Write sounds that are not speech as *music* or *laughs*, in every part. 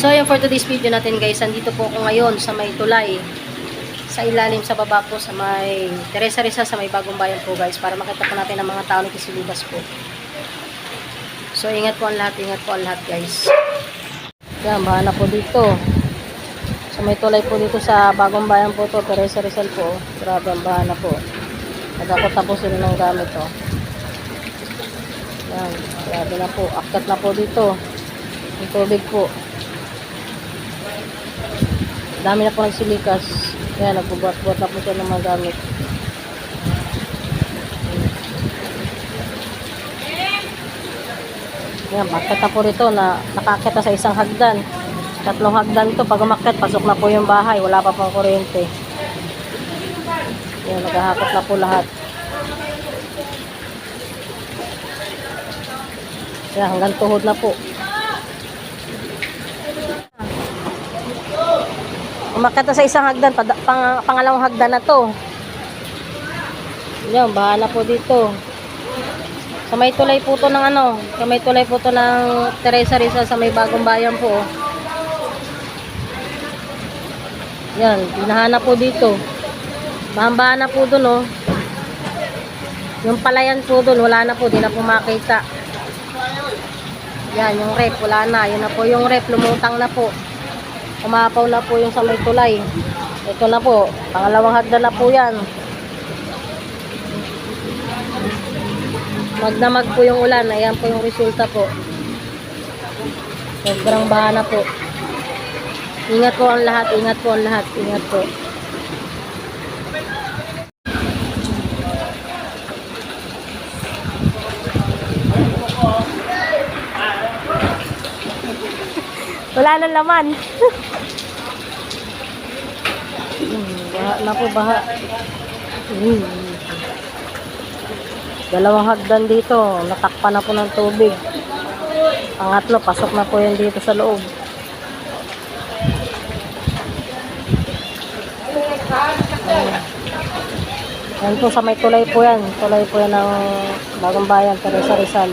So, yun for today's video natin guys. Andito po ako ngayon sa may tulay. Sa ilalim sa baba po sa may Teresa Rizal sa may bagong bayan po guys. Para makita po natin ang mga tao ng Kisilibas po. So, ingat po ang lahat. Ingat po ang lahat guys. Yan, bahala po dito. So, may tulay po dito sa bagong bayan po to. Teresa Rizal po. Grabe ang bahala po. Nagkakot na po sila ng gamit to. Yan, grabe na po. Akat na po dito. Yung tubig po. Dami na po nagsilikas. Yan, nagbubuhat-buhat na po siya ng mga gamit. Yan, bakit na po rito na nakakit na sa isang hagdan. Tatlong hagdan to. Pag umakit, pasok na po yung bahay. Wala pa pang kuryente. Yan, naghahakot na po lahat. Yan, hanggang tuhod na po. Umakit na sa isang hagdan, pang, pangalawang hagdan na to. Yan, bahala po dito. Sa may tulay po to ng ano, sa may tulay po to ng Teresa Rizal sa may bagong bayan po. Yan, binahana po dito. Bahan-bahan na po dun oh. Yung palayan po dun, wala na po, di na po makita. Yan, yung rep, wala na. Yun na po yung rep, lumutang na po. Umapaw na po yung sa may tulay. Ito na po, pangalawang hagdan na po yan. Magdamag po yung ulan, ayan po yung resulta po. Sobrang baha na po. Ingat po ang lahat, ingat po ang lahat, ingat po. *laughs* Wala na laman. *laughs* Hmm, baha. Hmm. Dalawang hagdan dito, natakpan na po ng tubig. Pangatlo, pasok na po yan dito sa loob. Yan po sa may tulay po yan. Tulay po yan ng bagong bayan, Teresa Rizal.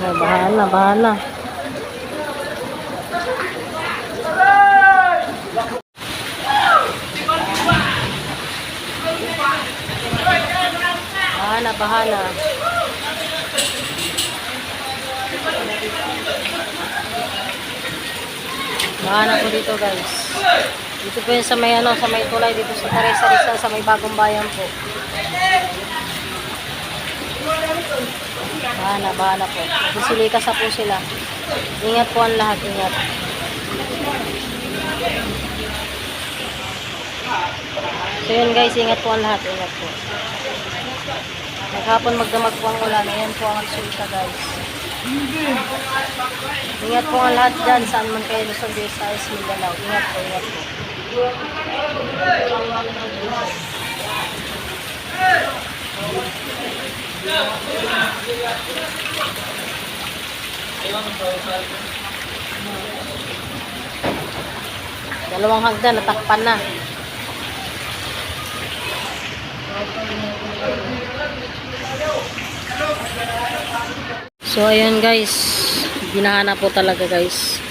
Oh, bahala, bahala. Bahala, bahala. Bahala po dito guys. Dito po yun sa may ano, sa may tulay dito sa Teresa Rizal sa may bagong bayan po. Bahala, bahala po. Sisilikas na po sila. Ingat po ang lahat, ingat. So yun guys, ingat po ang lahat, ingat po. Maghapon magdamag po ang ulan, ayan po ang resulta guys. Ingat po ang lahat dyan, saan man kayo Luzon, Visayas, Mindanao. Ingat po, ingat po. Dalawang hagdan, natakpan na. So, ayun guys. Ginahana po talaga guys.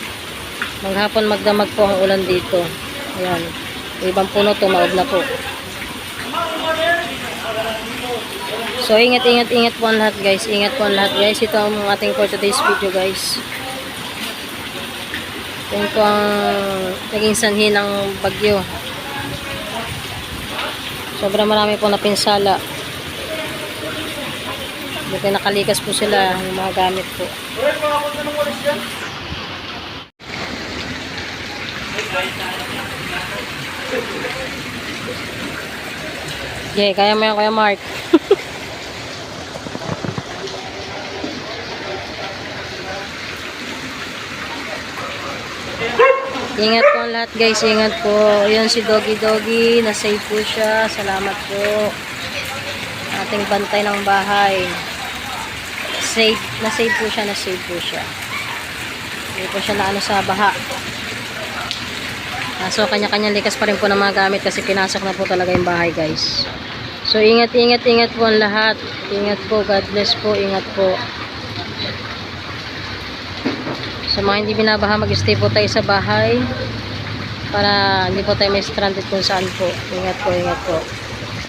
Maghapon magdamag po ang ulan dito. Ayan. Ibang puno tumaob na po. So, ingat, ingat, ingat po lahat guys. Ingat po lahat guys. Ito ang ating for today's video guys. Yan po ang naging sanhi ng bagyo. Sobrang marami po napinsala. Buti nakalikas po sila yung mga gamit po. Okay, kaya mo yan, Kuya Mark. *laughs* Ingat po ang lahat guys, ingat po. Yun si Doggy Doggy, na-save po siya. Salamat po. Ating bantay ng bahay. Save, na-save po siya, na-save po siya. Hindi po siya naano sa baha. Ah, so, kanya-kanya likas pa rin po ng mga gamit kasi pinasok na po talaga yung bahay guys. So, ingat, ingat, ingat po ang lahat. Ingat po, God bless po, ingat po. Sa mga hindi binabaha, mag-stay po tayo sa bahay para hindi po tayo may stranded kung saan po. Ingat po, ingat po.